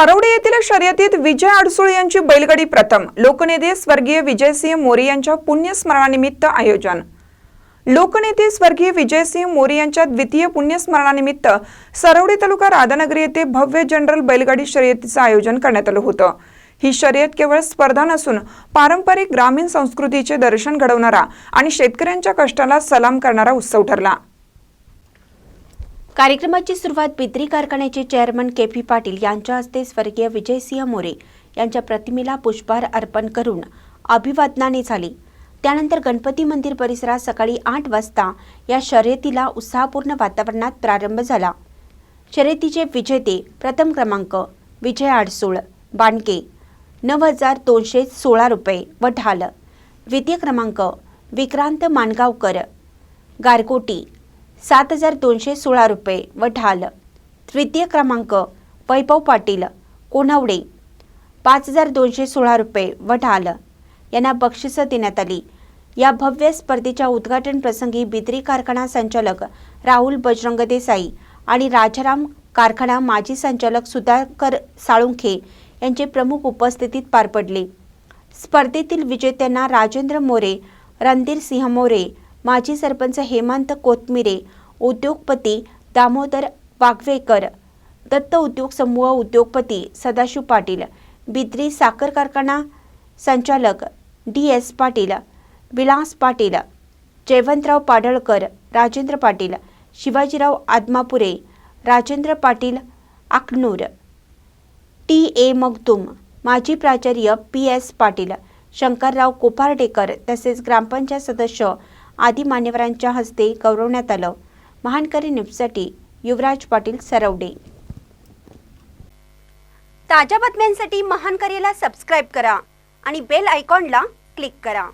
सारोडे येथील शर्यतीत विजय अडसूळ यांची बैलगाडी प्रथम. लोकनेते स्वर्गीय विजयसिंह मोरे यांच्या पुण्यस्मरणानिमित्त आयोजन. लोकनेते स्वर्गीय विजयसिंह मोरे यांच्या द्वितीय पुण्यस्मरणानिमित्त सरवडे तालुका राधानगरी येथे भव्य जनरल बैलगाडी शर्यतीचं आयोजन करण्यात आलं होतं. ही शर्यत केवळ स्पर्धा नसून पारंपरिक ग्रामीण संस्कृतीचे दर्शन घडवणारा आणि शेतकऱ्यांच्या कष्टाला सलाम करणारा उत्सव ठरला. कार्यक्रमाची सुरुवात बिद्री कारखान्याचे चेअरमन के पी पाटील यांच्या हस्ते स्वर्गीय विजयसिंह मोरे यांच्या प्रतिमेला पुष्पहार अर्पण करून अभिवादनाने झाली. त्यानंतर गणपती मंदिर परिसरात सकाळी आठ वाजता या शर्यतीला उत्साहपूर्ण वातावरणात प्रारंभ झाला. शर्यतीचे विजेते प्रथम क्रमांक विजय आडसूळ बाणके नऊ हजार दोनशे सोळा रुपये व ढाल. द्वितीय क्रमांक विक्रांत मानगावकर गारकोटी सात हजार दोनशे सोळा रुपये व ढाल. तृतीय क्रमांक वैभव पाटील कोणावडे पाच हजार दोनशे सोळा रुपये व ढाल. यांना बक्षिसं देण्यात आली. या भव्य स्पर्धेच्या उद्घाटन प्रसंगी बिद्री कारखाना संचालक राहुल बजरंग देसाई आणि राजाराम कारखाना माजी संचालक सुधाकर साळुंखे यांचे प्रमुख उपस्थितीत पार पडले. स्पर्धेतील विजेत्यांना राजेंद्र मोरे रणधीर सिंह मोरे माजी सरपंच हेमंत कोथमिरे उद्योगपती दामोदर वाघवेकर दत्त उद्योग समूह उद्योगपती सदाशिव पाटील बिद्री साखर कारखाना संचालक D S Patil Vilas Patil Jaywantrao Padalkar Rajendra Patil Shivajirao Adamapure Rajendra Patil Aknur T A Magdum माजी प्राचार्य पी एस पाटील शंकरराव कोपार्डेकर तसेच ग्रामपंचायत सदस्य आदी मान्यवरांच्या हस्ते गौरवण्यात आलं. महानकरी न्यूजसाठी युवराज पाटील सरवडे. ताज्या बातम्यांसाठी महानकरीला सबस्क्राईब करा आणि बेल आयकॉनला क्लिक करा.